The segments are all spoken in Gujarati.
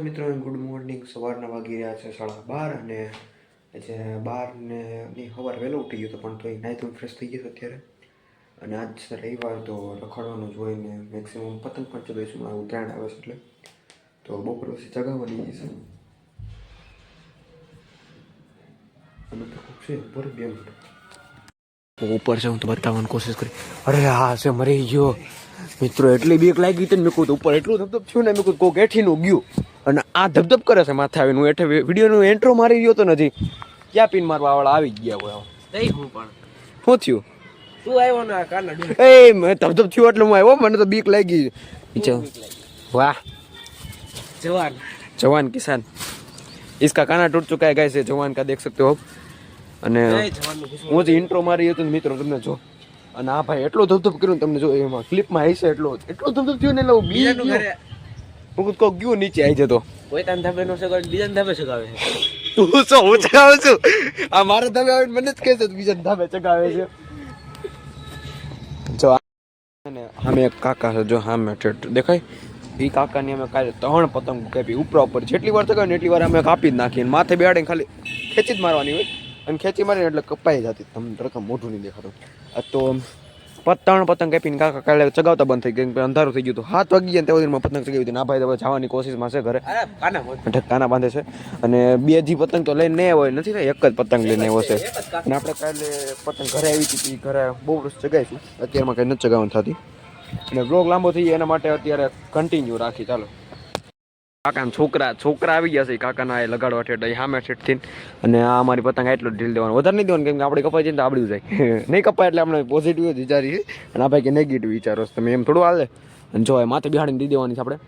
મિત્રો ગુડ મોર્નિંગ સવારના વાગી રહ્યા છે સાડા બાર અને જે બાર ને સવાર વહેલો ઉઠી ગયો હતો પણ તોય નાહી તો ફ્રેશ થઈ ગયો અત્યારે. અને આજ રવિવાર તો રખડવાનું જોઈને મેક્સિમમ પતંગ પણ ચગાવીશું આ ઉત્તરાયણ આવે છે એટલે. તો બપોર પછી ચગાવવાની છે. અને તો ખૂબ છે ઉપર બે મિનિટ હું ઉપર છે હું તો બતાવવાની કોશિશ કરી અરે હા છે મરી ગયો મિત્રો એટલી બીક લાગી હતી ને મેં કહું તો ઉપર એટલું ધબધબ થયું ને મેં કહું કોક એઠીનું ગયું અને આ ધબધબ કરે છે માથે આવીને હું એઠે વિડીયોનું એન્ટ્રો મારી રહ્યો તો નથી ક્યાં પીન મારવા વાળા આવી જ ગયા હોય તઈ હું પણ શું થયું તું આવ્યો ને આ કાના ડૂબ એ મેં ધબધબ થયું એટલે હું આવ્યો મને તો બીક લાગી નીચે વાહ જવાન जवान किसान इसका काना टूट चुका है गाइस ये जवान का देख सकते हो અને. હું જે ઇન્ટ્રો મારી હતો મિત્રો તમને જો. અને આ ભાઈ એટલો ધબધબ કર્યો તમને જો એમાં ક્લિપમાં આવી છે એટલો એટલો ધબધબ થયો ને એટલે હું બી હું કહું ગયો નીચે આવી જતો. કોઈ તાન ધાબે નો સગાવે બીજાને ધાબે સગાવે તું શું હું ચગાવું છું? આ મારા ધાબે આવીને મને જ કહે છે બીજા ધાબે ચગાવે છે. જો ને સામે એક કાકા છે જો સામે દેખાય. એ કાકાની અમે કાલે ત્રણ પતંગ કાપી ઉપરા ઉપર જેટલી વાર ને એટલી વાર અમે કાપી જ નાખી માથે બેહાડીને ખાલી ખેંચી જ મારવાની હોય. અને ખેંચી મારીને એટલે કપાઈ જતી. તમને રકમ મોઢું નહીં દેખાતું. તો પતંગ પતંગ કાપીને કાકા કાલે ચગાવતા બંધ થઈ ગયું અંધારું થઈ ગયું હતું. હાથ વાગી ગયા ને તેઓ દિનમાં પતંગ ચગાવી હતી. ના ભાઈ જવાની કોશિશમાં છે ઘરે. કાના ઢક્કાના બાંધે છે. અને બે જી પતંગ તો લઈને નહીં હોય. નથી ને એક જ પતંગ લઈને આવ્યો છે. અને આપણે કાલે પતંગ ઘરે આવી હતી ઘરે બહુ વર્ષ ચગાવીશું. અત્યારમાં કંઈ નથી ચગાવવાની થતી. અને બ્લોગ લાંબો થઈ એના માટે અત્યારે કન્ટિન્યુ રાખી ચાલો. કાકાના છોકરા છોકરા આવી ગયા છે. કાકાના એ લગાડવા ઠેઠ અહીં સામે થઈને. અને આ અમારી પતંગ એટલો ઢીલ દેવાનું. વધારે નહીં દેવાનું કેમ કે આપણે કપાઈ જઈને તો આવડ્યું જાય. નહીં કપાય એટલે આપણે પોઝિટિવ જ વિચારીએ. અને આ ભાઈ કે નેગેટિવ વિચારો તમે. એમ થોડું હાલે. અને જો માથે બિહાડીને દી દેવાની છે આપણે.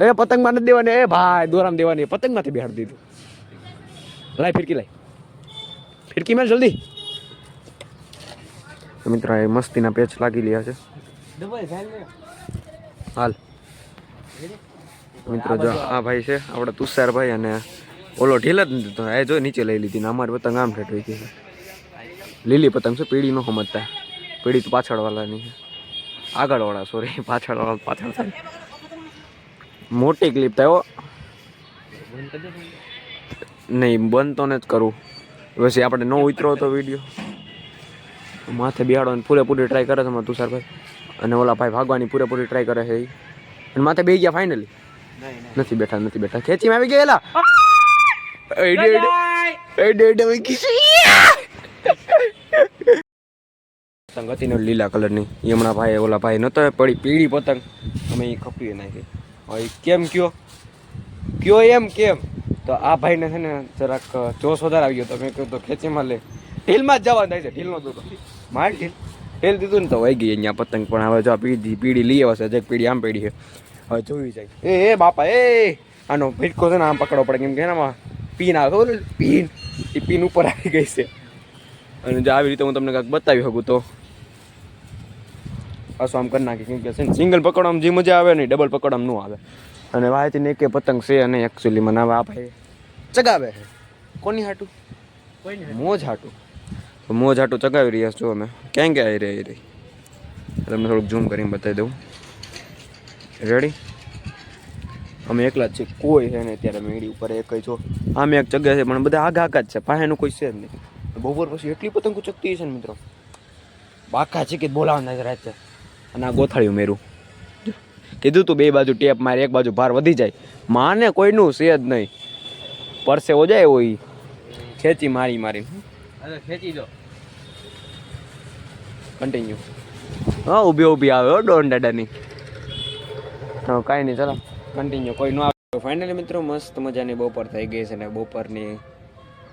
એ પતંગમાં નથી દેવાની. એ ભાઈ દોરામ દેવાની. પતંગમાંથી બિહાડી દીધું. લાય ફિરકી લાય. ફિરકી મેં જલ્દી. મિત્રો એ મસ્તીના પેચ લાગી રહ્યા છે. હાલ. મિત્રો, જો આ ભાઈ છે, આપણા તુષારભાઈ અને ઓલો ઢીલ જ નથી એ જો નીચે લઈ લીધી ને અમારી પતંગ આમ ઠેઠવી છે લીલી પતંગ છે, પીળી ન સમજતા. પીળી તો પાછળવાળાની છે. આગળવાળા સોરી પાછળવાળા પાછળ થાય મોટી ક્લિપ થયો નહીં, બંધ તો ને જ કરું પછી આપણે ન ઉતરો તો વીડિયો માથે બિહાડવાની પૂરેપૂરી ટ્રાય કરે છે તુષારભાઈ અને ઓલા ભાઈ ભાગવાની પૂરેપૂરી ટ્રાય કરે છે એ અને માથે બે ગયા ફાઇનલી નથી બેઠા નથી બેઠા. ખેંચીમાં આવી ગયેલા. એડે એડે એડે એડે હતી લીલા કલરની. ઈ હમણાં ભાઈ ઓલા ભાઈ નતો પડી પીળી પતંગ. અમે એ ખપી નાખી. હવે કેમ કયો? કયો એમ કેમ? તો આ ભાઈને છે ને જરાક જોશ વધારે આવી ગયો તો મેં કહ્યું તો ખેંચીમાં લે. ઢીલમાં જ જવા થાય છે, ઢીલનો દૂધો માર ઢીલ. ઢીલ દીધું ને તો વહી ગઈ અહીંયા પતંગ પણ. હવે જો પીડી પીળી લઈ આવશે, જે પીડી આમ પીડી છે. હવે જોઈ જાય એ એ બાપા એ આનો ભીટકો છે ને આમ પકડવો પડે કેમ કે એનામાં પીન આવે ખબર પીન. એ પીન ઉપર આવી ગઈ છે. અને જો આવી રીતે હું તમને કાંઈક બતાવી શકું તો. પાછું આમ કરી નાખી કેમ કે સિંગલ પકડવામાં જે મજા આવે ને ડબલ પકડવામાં ન આવે. અને વાયથી એક પતંગ છે અને એકચ્યુઅલી મને આ ભાઈ ચગાવે છે. કોની હાટું? કોઈ નહીં મોજ હાટું. તો મોજ હાટું ચગાવી રહ્યા છો અમે. ક્યાં ક્યાં આવી રહી રહી તમને થોડુંક ઝૂમ કરીને બતાવી દઉં. રેડી અમે એકલા જ છીએ. કોઈ છે ને અત્યારે મેળી ઉપર એક જો આમે એક જગ્યા છે પણ બધા આગા આગા જ છે. પાસેનું કોઈ છે જ નહીં. બપોર પછી એટલી પતંગો ચકતી છે ને મિત્રો. બાકા છે કે બોલાવવાના જ રાત. છે અને આ ગોથાળ્યું મેરું. કીધું તું બે બાજુ ટેપ મારી એક બાજુ ભાર વધી જાય. માને કોઈનું છે જ નહીં. પરસે હો જાય હોય ખેંચી મારી મારી. ખેંચી દો. કન્ટિન્યુ હા ઊભી ઊભી આવે ડોન દાદાની. હા કાંઈ નહીં, ચલો. કન્ટિન્યુ કોઈ ન આવે. ફાઇનલી મિત્રો, મસ્ત મજાની બપોર થઈ ગઈ છે ને બપોરની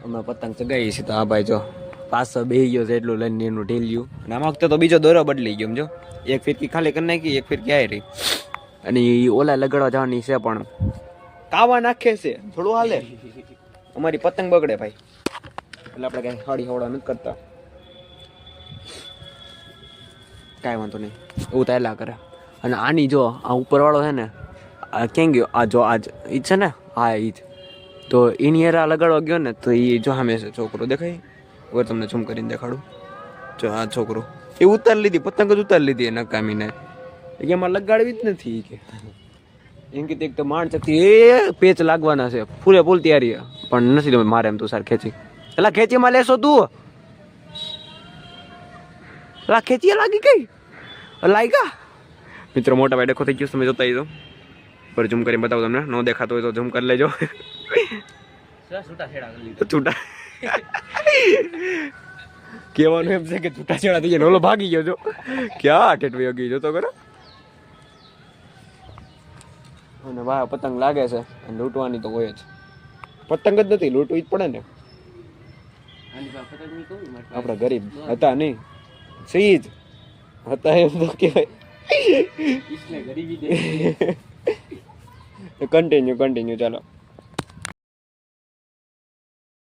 અમે પતંગ ચગાવી છે તો આ ભાઈ જો પાછો બેહી ગયો છે એટલું લઈને એનું ઢીલ્યું. અને આ વખતે તો બીજો દોરો બદલી ગયો જો. એક ફિરકી ખાલી કરી નાખી, એક ફિરકી આવી રહી. અને એ ઓલા લગાડવા જવાની છે પણ કાવા નાખે છે. થોડું હાલે. અમારી પતંગ બગડે ભાઈ. એટલે આપણે કાંઈ હાડી હવડા નથી કરતા. કાંઈ વાંધો નહીં. એવું તો એલા કરે. અને આની જો આ ઉપરવાળો છે ને, આ ક્યાં ગયો? આ જો આજ ઈ છે ને? હા, ઈ જ. તો એની એરા લગાડવા ગયો ને, તો એ જો સામે છે, છોકરો દેખાય? વર તમને ઝૂમ કરીને દેખાડું. જો, આ છોકરો. એ ઉતારી લીધી, પતંગ જ ઉતારી લીધી એ નકામીને. એ એમાં લગાડવી જ નથી કે. એમ કે એક તો માણ ચકતી એ પેચ લાગવાના છે, ફૂલે ફૂલ તૈયારી પણ નથી તમે મારે એમ તું સાર ખેંચી. એટલે ખેંચીમાં લેશો તું. એટલે ખેંચી લાગી કઈ લાગ્યા? મિત્રો, મોટા ભાઈ ડખો થઈ ગયો તમે જોતા તો પર ઝૂમ કરીને બતાવું તમને. ન દેખાતો હોય તો ઝૂમ કરી લેજો. છૂટા કહેવાનું એમ છે કે છૂટા છેડા થઈ ગયા ઓલો ભાગી ગયો છો ક્યાં ઠેઠવી ગઈ જોતો કરો અને વાહ, પતંગ લાગે છે. લૂંટવાની તો હોય જ. પતંગ જ નથી, લૂંટવી જ પડે ને. આપણે ગરીબ હતા નહીં. સહી જ. હતા એમ તો કહેવાય. કન્ટિન્યુ કન્ટિન્યુ ચાલો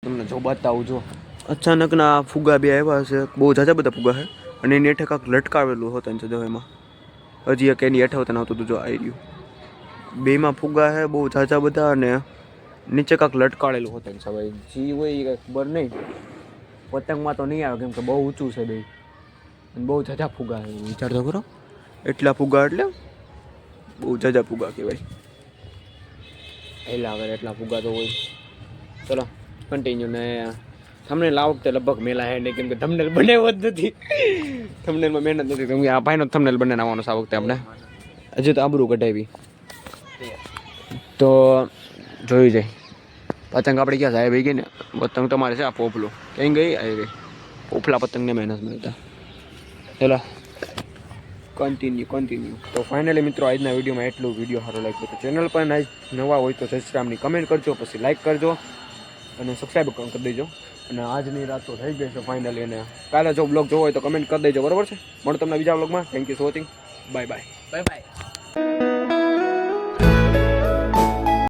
તમને જો બતાવું જો અચાનકના ફુગા બે આવ્યા છે બહુ ઝાઝા બધા ફુગા છે. અને એની હેઠે કાંક લટકાવેલું હતું છે જો એમાં. હજી એક એની હેઠે હોતા નહોતું હતું જો આવી રહ્યું. બેમાં ફુગા છે બહુ ઝાઝા બધા અને નીચે કાંક લટકાળેલું હોતું છે ભાઈ. જી હોય એ કાંઈ ખબર નહીં. પતંગમાં તો નહીં આવે કેમ કે બહુ ઊંચું છે બે અને બહુ જાજા ફુગા છે વિચાર તો કરો એટલા ફુગા એટલે? બહુ જાજા ફુગા કહેવાય. એલા વગર એટલા ફુગા તો હોય. ચલો કન્ટિન્યુ ને તમને આ વખતે લગભગ મેલા હે નહીં, કેમ કે થંબનેલ બનાવ્યો જ નથી. થંબનેલમાં મહેનત નથી કેમ કે આ ભાઈનો થંબનેલ બનાવવાનો છે આ વખતે આપણે હજુ તો આબરું કઢાવી. તો જોઈ જાય પતંગ આપણે ક્યાં સાહેબ ગઈ ને? પતંગ તમારે છે આ પોપલો. ક્યાં ગઈ? આવી ગઈ. પોપલા પતંગને મહેનત મળતા. ચલો. કન્ટિન્યુ કન્ટિન્યુ તો ફાઇનલી મિત્રો, આજના વિડીયોમાં એટલું. વીડિયો સારો લાગ્યો તો ચેનલ પર આજ નવા હોય તો સબસ્ક્રાઈબની કમેન્ટ કરજો, પછી લાઇક કરજો અને સબસ્ક્રાઈબ કરી દેજો. અને આજની રાત તો થઈ ગઈ છે ફાઇનલી અને કાલે જો બ્લોગ જોવો હોય તો કમેન્ટ કરી દેજો, બરાબર છે? મળો તમને બીજા બ્લોગમાં thank you for watching bye bye bye bye